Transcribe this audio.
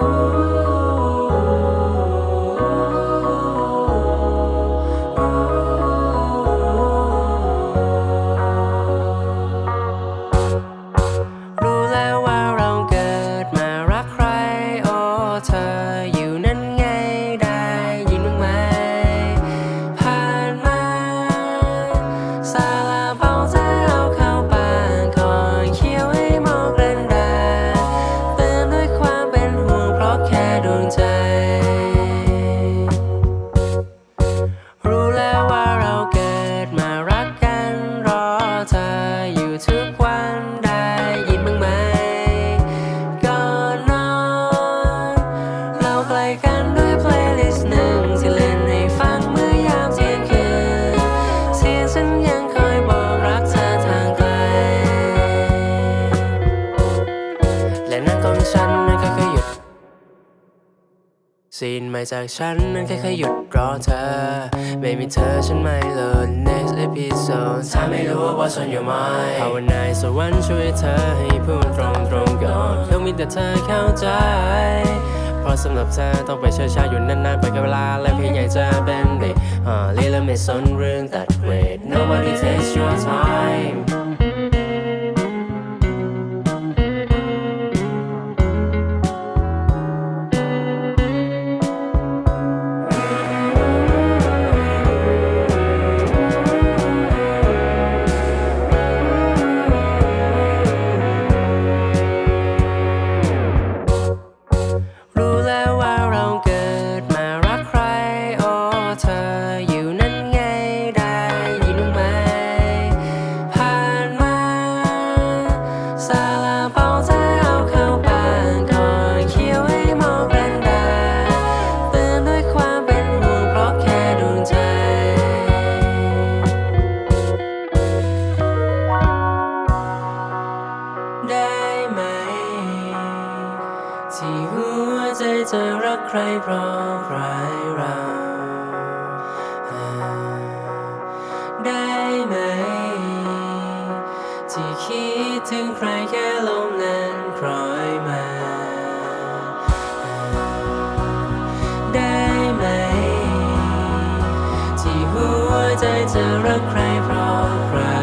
รู้ ซีนใหม่จากฉันนั้นแค่แค่หยุดรอเธอ ไม่มีเธอฉันไม่โหลด next episode ถ้าไม่รู้ว่า what's on your mind ภาวนาสวรรค์ช่วยเธอให้พูดตรงตรงๆก่อนเขามีแต่เธอเข้าใจ เพราะสำหรับเธอต้องไปเชื่อชาอยู่นานๆไปกับเวลาและเพียงอยากจะเป็นเด็กอ่าเรียนแล้วไม่สนเรื่องตัดเวท nobody takes your time ได้ไหม ที่หัวใจจะรักใครเพราะใครเรา ได้ไหม ที่คิดถึงใครแค่ลมนั้นคล้อยมา ได้ไหม ที่หัวใจจะรักใครเพราะใคร